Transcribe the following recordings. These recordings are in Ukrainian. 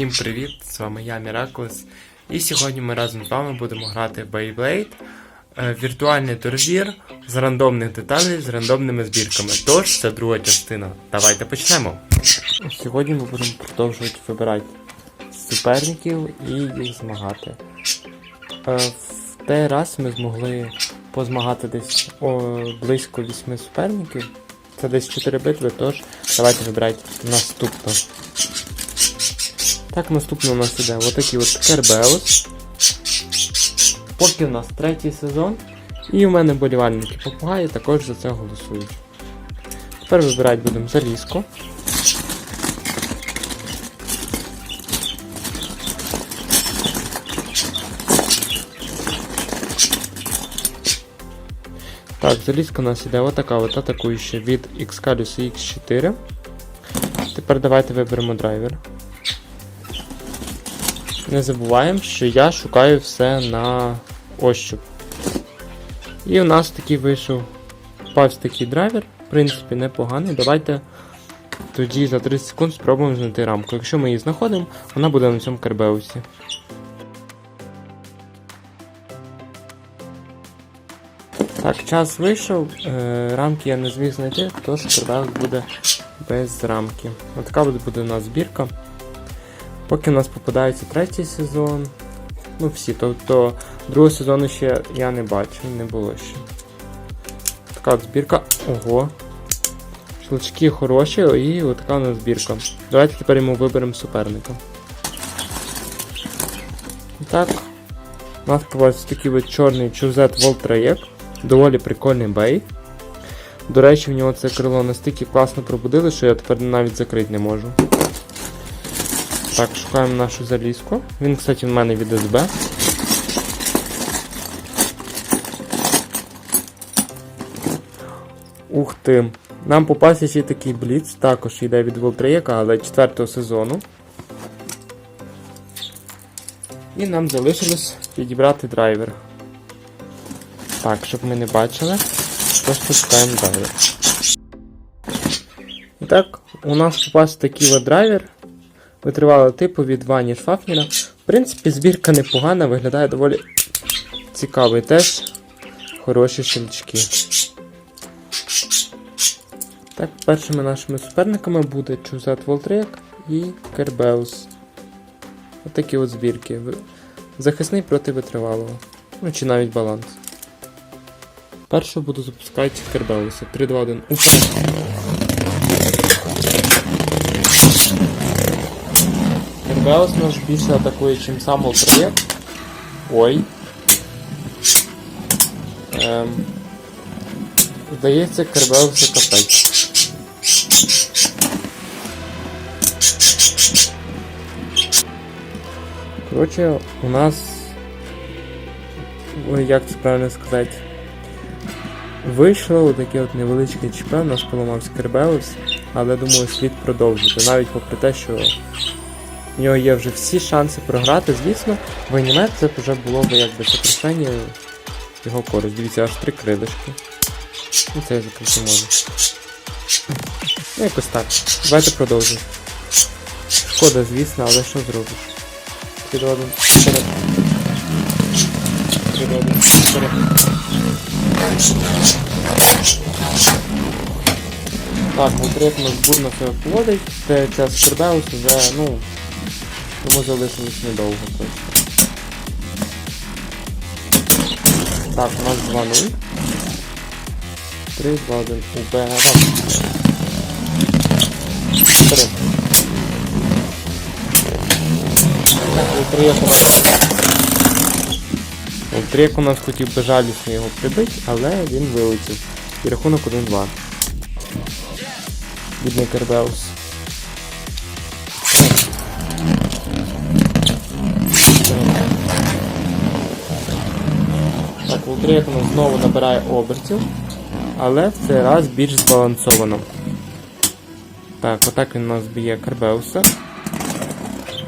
Всім привіт! З вами я, Міраклес. І сьогодні ми разом з вами будемо грати в Beyblade. е, Віртуальний турнір з рандомних деталей з рандомними збірками. Тож, це друга частина. Давайте почнемо. Сьогодні ми будемо продовжувати вибирати суперників і їх змагати. Е, В той раз ми змогли позмагати десь близько 8 суперників. Це десь 4 битви, тож давайте вибирайте наступно. Так, наступно у нас іде отакий от Кербеус. Поки у нас третій сезон. І у мене болівальники попугаї також за це голосують. Тепер вибирати будемо залізку. Так, залізка у нас іде отака от атакуюча від Excalus X4. Тепер давайте виберемо драйвер. Не забуваємо, що я шукаю все на ощуп. І у нас такий вийшов попався такий драйвер, в принципі, непоганий. Давайте тоді за 30 секунд спробуємо знайти рамку. Якщо ми її знаходимо, вона буде на цьому карбеусі. Так, час вийшов, е, рамки я не зміг знайти, тож карбеус буде без рамки. Отака буде у нас збірка. Поки у нас попадається третій сезон. Ну всі, тобто другого сезону ще я не бачив, не було ще. Така от збірка. Ого. Щелчки хороші і отака у нас збірка. Давайте тепер йому виберемо суперника. І так. У нас попався такий от чорний чузет Волтраєк. Доволі прикольний бей. До речі, в нього це крило настільки класно пробудили, що я тепер навіть закрити не можу. Так, шукаємо нашу залізку. Він, кстати, в мене від СБ. Ух ти. Нам попався ще такий бліц, також йде від Волтреєка, але 4 сезону. І нам залишилось підібрати драйвер. Так, щоб ми не бачили, просто шукаємо драйвер. І так, у нас попався такий драйвер. Витривало типу від Вані Шфафнера. В принципі, збірка непогана, виглядає доволі цікавий теж. Хороші щелчки. Так, першими нашими суперниками буде Чузет Волтрек і Кербеус. Отакі от збірки. Захисний проти витривалого. Ну чи навіть баланс. Першого буду запускати Кербеуса. 3, 2, 1. Уперед. Кербеус нас більше атакує, чим сам Волтреєк. Ой. Ем. Здається, Кербеус це капець. Коротше, у нас. Ой, як це правильно сказати? Вийшло таке от невеличке ЧП, у нас поламався Кербеус, але думаю, слід продовжити. Навіть попри те, що в нього є вже всі шанси програти. Звісно, в це б вже було б якби сокращення його користь. Дивіться, аж три крилишки. Ну це я закрити можу. Ну якось так. Давайте продовжимо. Шкода, звісно, але що зробиш? Підводим вперед. Підводим вперед. Так, конкретно у нас бурно себе поводить. Це час Кербеус вже, ну, йому залишилось недовго точно. Так, у нас 2-0. 3, 2, 1, уперед. Вперед. Так, Ультрієк у нас... Ультрієк у нас хотів безжалісно його прибити, але він вилетів. І рахунок 1-2. Бідний Кербеус. Так, Ультрієк у нас знову набирає обертів, але в цей раз більш збалансовано. Так, отак він у нас б'є Кербеуса.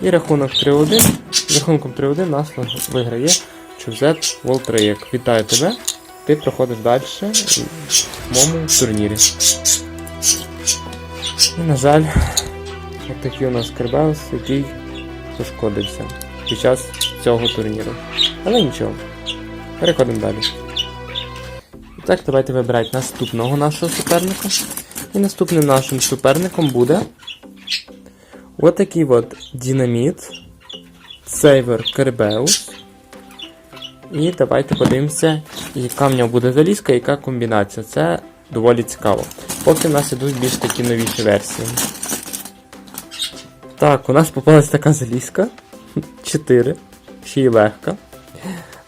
І рахунок 3-1. Рахунком 3-1 нас виграє Чузет Волтреєк. Вітаю тебе. Ти проходиш далі в моєму турнірі. І, на жаль, от такий у нас Кербеус, який пошкодився під час цього турніру. Але нічого. Переходимо далі. Так, давайте вибирати наступного нашого суперника. І наступним нашим суперником буде отакий от динаміт, Сейвер Кербеус. І давайте подивимося, яка в нього буде залізка, яка комбінація. Це доволі цікаво. Поки в нас ідуть більш такі новіші версії. Так, у нас попалась така залізка. 4. Ще й легка.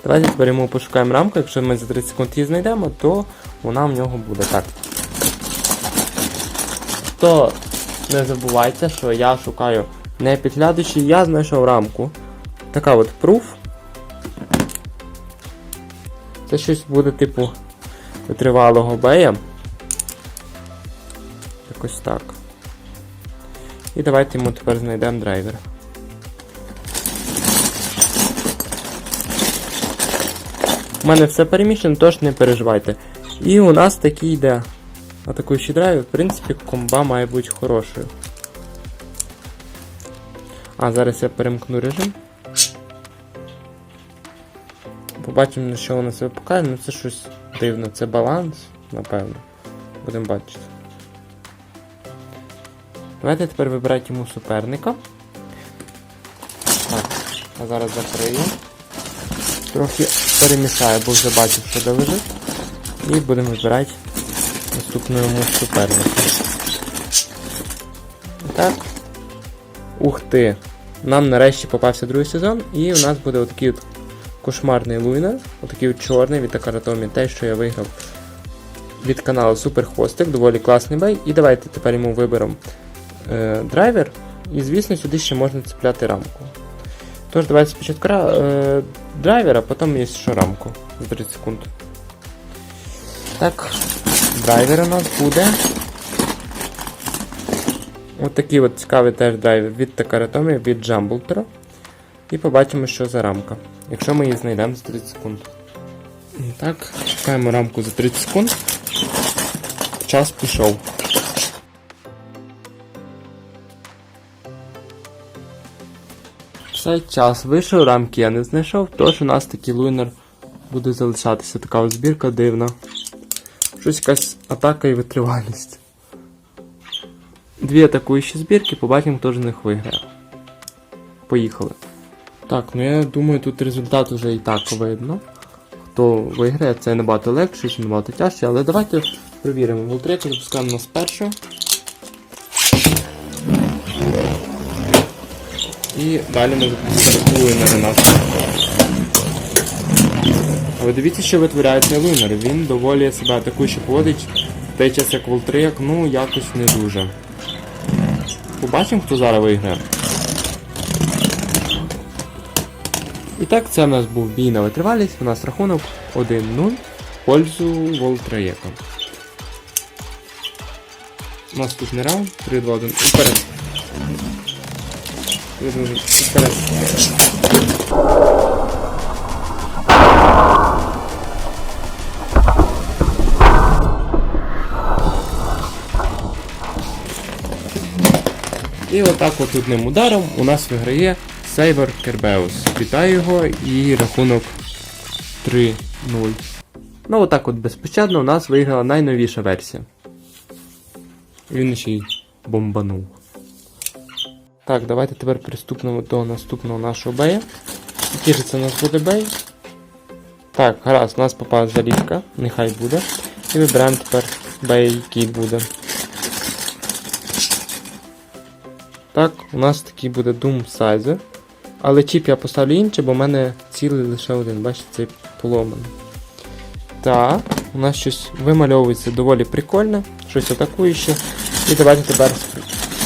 Давайте тепер йому пошукаємо рамку. Якщо ми за 30 секунд її знайдемо, то вона в нього буде. Так. То не забувайте, що я шукаю не підглядачі, я знайшов рамку. Така от пруф. Це щось буде типу витривалого бея. Якось так. І давайте йому тепер знайдемо драйвер. У мене все переміщено, тож не переживайте. І у нас такий йде атакуючий драйвер. В принципі, комба має бути хорошою. А, зараз я перемкну режим. Побачимо, на що воно себе покаже, ну це щось дивно. Це баланс, напевно. Будемо бачити. Давайте тепер вибирати йому суперника. Так, а зараз закрию. Трохи перемішаю, бо вже бачив, що де лежить. І будемо вибирати наступну йому суперника. Так. Ух ти! Нам нарешті попався другий сезон, і у нас буде отакий от кошмарний луйнер, отакий от чорний від Такаратомі, те, що я виграв від каналу Суперхостик, доволі класний бей. І давайте тепер йому виберемо е, драйвер. І звісно сюди ще можна цепляти рамку. Тож давайте спочатку ра- е, драйвер, а потім є ще рамку за 30 секунд. Так, драйвер у нас буде. Ось такий от цікавий теж драйвер від Takaratomі, від Jumboltera. І побачимо, що за рамка. Якщо ми її знайдемо за 30 секунд. Так, чекаємо рамку за 30 секунд. Час пішов. Все, час вийшов, рамки я не знайшов, тож у нас такий луйнер буде залишатися. Така збірка дивна. Щось якась атака і витривалість. Дві атакуючі збірки, побачимо, хто з них виграє. Поїхали. Так, ну я думаю, тут результат вже і так видно. Хто виграє, це набагато легше, чи набагато тяжче, але давайте перевіримо. Волтреку запускаємо нас першого. І далі ми запустимо на нас. Але дивіться, що витворяє цей лунер. Він доволі себе атакуючи поводить. В той час як Волтрек, ну якось не дуже. Побачимо, хто зараз виграє. І так, це в нас був бій на витривалість, у нас рахунок 1-0 в пользу Волтраєка. У нас тут не раунд, 3-2-1. Вперед. І отак от одним ударом у нас виграє Сейвер Кербеус. Вітаю його і рахунок 3-0. Ну отак от безпощадно у нас виграла найновіша версія. Він ще й бомбанув. Так, давайте тепер приступимо до наступного нашого бея. Який же це у нас буде бей? Так, гаразд, у нас попала залізка, нехай буде. І вибираємо тепер бей, який буде. Так, у нас такий буде Doom Sizer. Але чіп я поставлю інший, бо в мене цілий лише один, бачите, цей поломаний. Так, у нас щось вимальовується доволі прикольне, щось атакуюче. І давайте тепер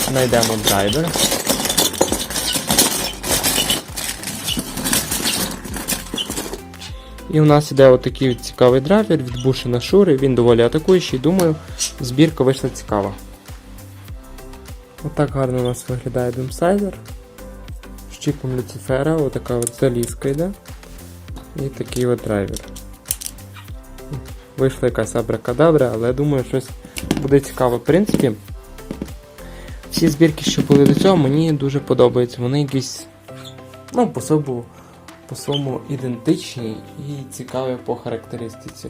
знайдемо драйвер. І у нас іде отакий цікавий драйвер від Бушина Шури, він доволі атакуючий, думаю, збірка вийшла цікава. Отак гарно у нас виглядає. З чіпом Люцифера, отака от залізка йде. І такий от драйвер. Вийшла якась абракадабра, але думаю, щось буде цікаво. В принципі, всі збірки, що були до цього, мені дуже подобаються. Вони якісь Ну, по собі, по своєму ідентичні і цікаві по характеристиці.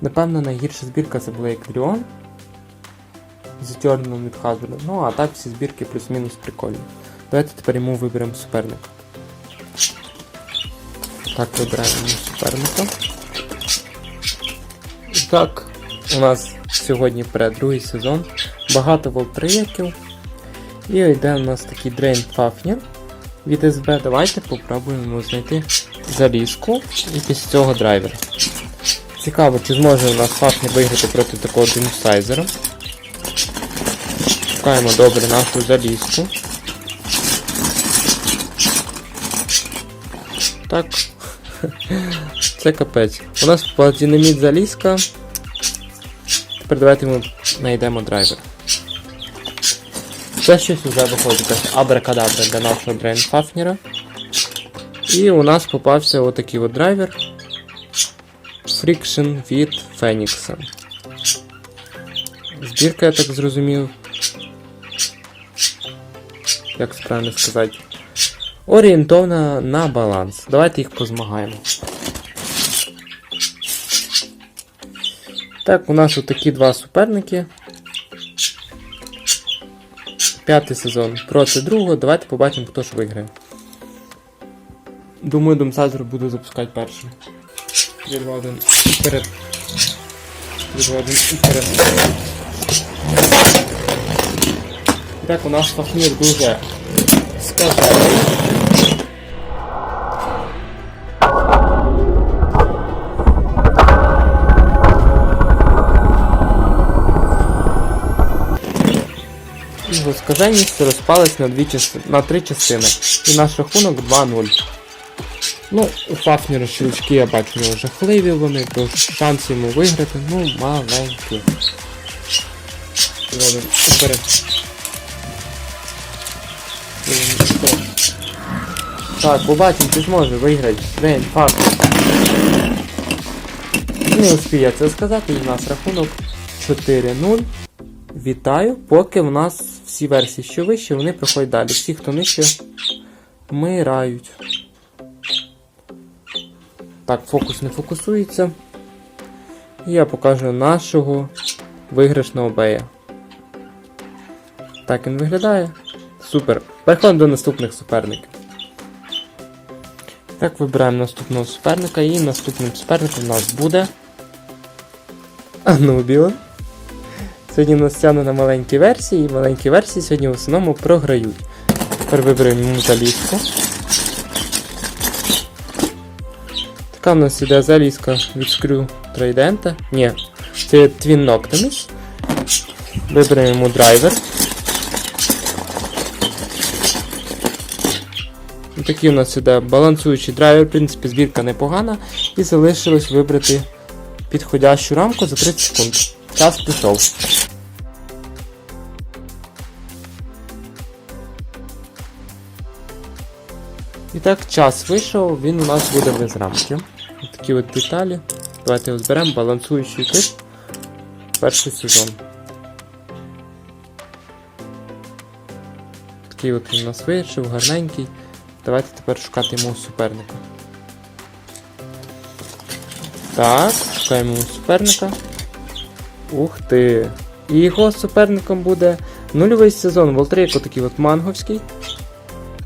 Напевно, найгірша збірка це була Еквіліон з Eternal від Hasbro. Ну, а так всі збірки плюс-мінус прикольні. Давайте тепер йому виберемо суперника. Так, вибираємо суперника. І так, у нас сьогодні перед другий сезон. Багато волтрияків. І йде у нас такий Drain Fafnir від СБ. Давайте попробуємо знайти залізку і після цього драйвер. Цікаво, чи зможе у нас Фафнір виграти проти такого динсайзера. Шукаємо добре нашу залізку. Так. Це капець. У нас динаміт залізка. Тепер давайте ми знайдемо драйвер. Це щось вже виходить якась абракадабра для нашого дрейнфафнера. І у нас попався отакий от драйвер. Friction від Фенікса. Збірка, я так зрозумів. Як правильно сказати? Орієнтовна на баланс. Давайте їх позмагаємо. Так, у нас отакі два суперники. П'ятий сезон проти другого. Давайте побачимо, хто ж виграє. Думаю, Домсазер буду запускати першим. 3, 2, 1 і вперед. 3, 2, 1 і. Так, у нас Фахмір дуже скажений. Його скаженість розпалась на, дві части... на три частини. І наш рахунок 2-0. Ну, Фафнера щелчки я бачу, нього жахливі вони, то шанс йому виграти, ну, маленькі. Так, побачимо, чи зможе виграти. День, факт. Не успіє це сказати, і у нас рахунок 4-0. Вітаю, поки в нас всі версії, що вище, вони проходять далі. Всі, хто нижче, вмирають. Так, фокус не фокусується. І я покажу нашого виграшного бея. Так він виглядає. Супер. Переходимо до наступних суперників. Так, вибираємо наступного суперника і наступним суперником у нас буде. Анубіо. Сьогодні у нас тягне на маленькі версії, і маленькі версії сьогодні в основному програють. Тепер виберемо залізку. Така в нас іде залізка від Screw Trident. Ні, це Twin Noctimus. Виберемо драйвер. Такий у нас іде балансуючий драйвер, в принципі, збірка непогана. І залишилось вибрати підходящу рамку за 30 секунд. Час пішов. І так, час вийшов, він у нас буде без рамки. Ось такі от деталі. Давайте його зберемо, балансуючий тип. Перший сезон. Такий от він у нас вийшов, гарненький. Давайте тепер шукати йому суперника. Так, шукаємо йому суперника. Ух ти! І його суперником буде нульовий сезон Волтрейко такий от манговський.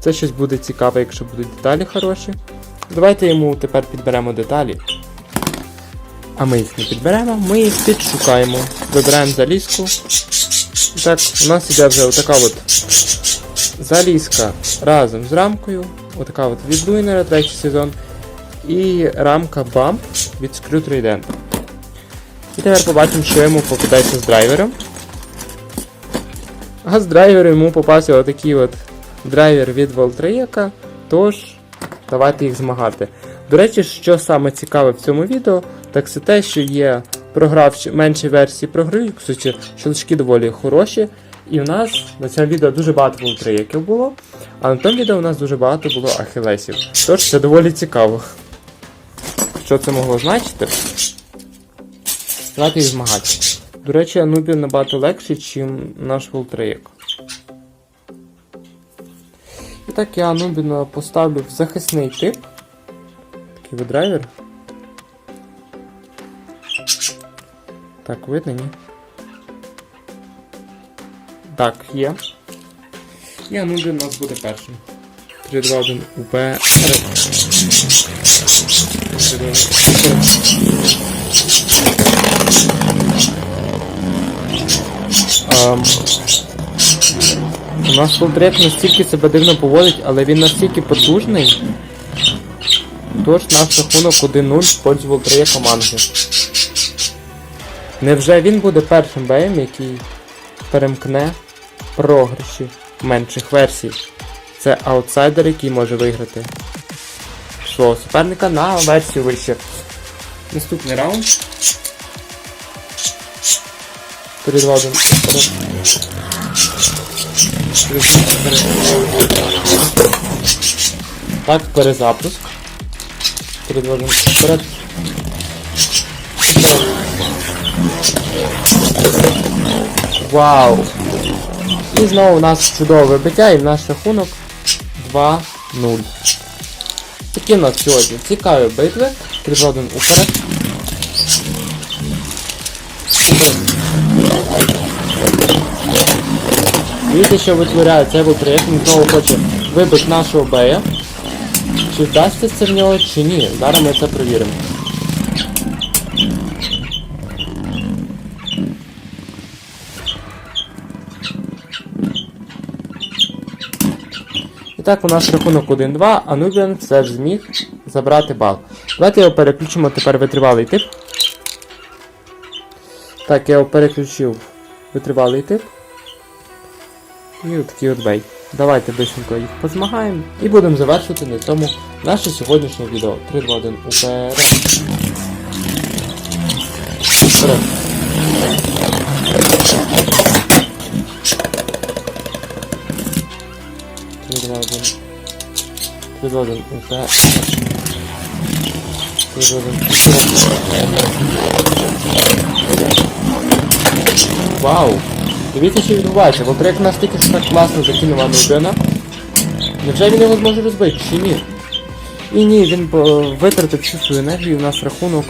Це щось буде цікаве, якщо будуть деталі хороші. Давайте йому тепер підберемо деталі. А ми їх не підберемо, ми їх підшукаємо. Вибираємо залізку. Так, у нас іде вже отака от залізка разом з рамкою. Отака от від Луйнера, третій сезон. І рамка Bump від Screw Trident. І тепер побачимо, що йому попадається з драйвером. А з драйвером йому попався отакий от драйвер від Волтреяка, тож давайте їх змагати. До речі, що саме цікаве в цьому відео, так це те, що є програвші менші версії програють, кстати, щелчки доволі хороші. І в нас на цьому відео дуже багато волтреяків було, а на тому відео у нас дуже багато було ахілесів. Тож це доволі цікаво. Що це могло значити? Давайте їх. До речі, Анубі набагато легший, ніж наш волтреяк. І так я Анубіна поставлю в захисний тип. Такий драйвер. Так, видно, ні? Так, є. І Анубін у нас буде першим. 3, 2, 1, УП. Три, Ем, у нас Волдрек настільки себе дивно поводить, але він настільки потужний. Тож наш рахунок 1-0 в пользу Волдрея команди. Невже він буде першим беєм, який перемкне програші менших версій? Це аутсайдер, який може виграти свого суперника на версію вище. Наступний раунд. 3, 2, 1. Вперед. Так, перезапуск. 3, 2, 1. Вперед. Вау! І знову у нас чудове вибиття і в наш рахунок 2-0. Такі у нас сьогодні цікаві битви. 3, 2, 1. Уперед. Дивіться, що витворяє цей витрик, він знову хоче вибити нашого бея. Чи вдасться це в нього, чи ні. Зараз ми це перевіримо. І так, у нас рахунок 1-2, а Нубіан все ж зміг забрати бал. Давайте його переключимо тепер витривалий тип. Так, я його переключив витривалий тип. І от такий от бей. Давайте бисенько їх позмагаємо і будемо завершувати на цьому наше сьогоднішнє відео. 3, 2, 1, уперед. Вперед. Три, два, один. Три, два, один. Вау! Дивіться, що відбувається. Волтрек нас тільки що так класно закинув Анубіна. Невже він його зможе розбити, чи ні? І ні, він е, витратив всю свою енергію, у нас рахунок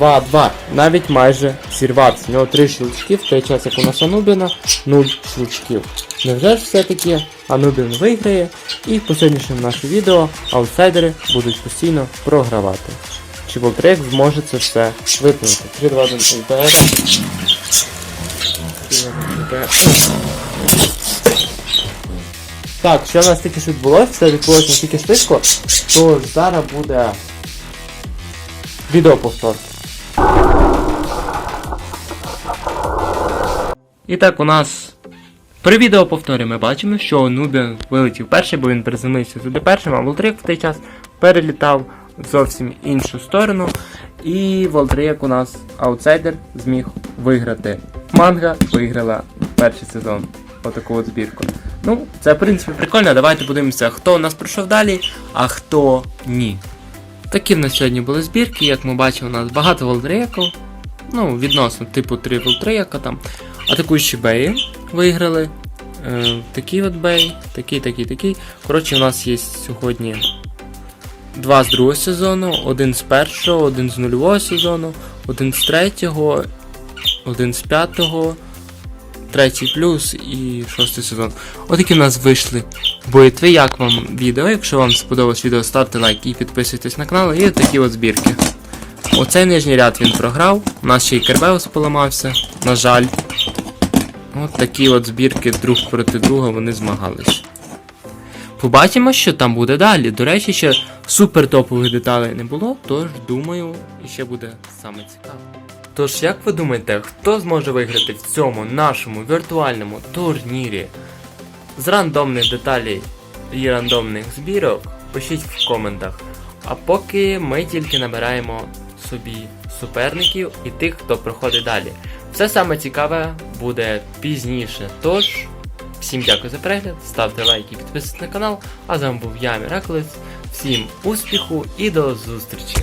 2-2. Навіть майже зірвався. У нього 3 щелчки, в той час як у нас Анубіна 0 щелчків. Невже ж все-таки Анубін виграє, і в сьогоднішньому нашому відео аутсайдери будуть постійно програвати. Чи Волтрек зможе це все виплюнути? 3, 2, 1, Так, що в нас тільки що відбулося, все відбулося настільки швидко, то зараз буде відеоповтор. І так, у нас при відеоповторі ми бачимо, що Нубіан вилетів перший, бо він приземлився туди першим, а Волтрик в той час перелітав в зовсім іншу сторону. І Волтрик у нас аутсайдер зміг виграти. Манга виграла перший сезон. Отаку от збірку. Ну, це в принципі прикольно. Давайте подивимося, хто у нас пройшов далі, а хто ні. Такі в нас сьогодні були збірки, як ми бачимо, у нас багато волдрейків. Ну, відносно, типу 3 волдрейка там. Атакуючі беї виграли. Е, такий от бей, такий, такий, такий. Коротше, у нас є сьогодні два з другого сезону, один з першого, один з нульового сезону, один з третього, один з п'ятого, третій плюс і шостий сезон. Отакі в нас вийшли битви. Як вам відео? Якщо вам сподобалось відео, ставте лайк і підписуйтесь на канал. І такі от збірки. Оцей нижній ряд він програв. У нас ще й Кербеус поламався, на жаль. От такі от збірки друг проти друга вони змагались. Побачимо, що там буде далі. До речі, ще супер топових деталей не було, тож думаю, ще буде саме цікаво. Тож, як ви думаєте, хто зможе виграти в цьому нашому віртуальному турнірі з рандомних деталей і рандомних збірок? Пишіть в коментах. А поки ми тільки набираємо собі суперників і тих, хто проходить далі. Все саме цікаве буде пізніше. Тож, всім дякую за перегляд, ставте лайк і підписуйтесь на канал. А з вами був я, Міраклес. Всім успіху і до зустрічі!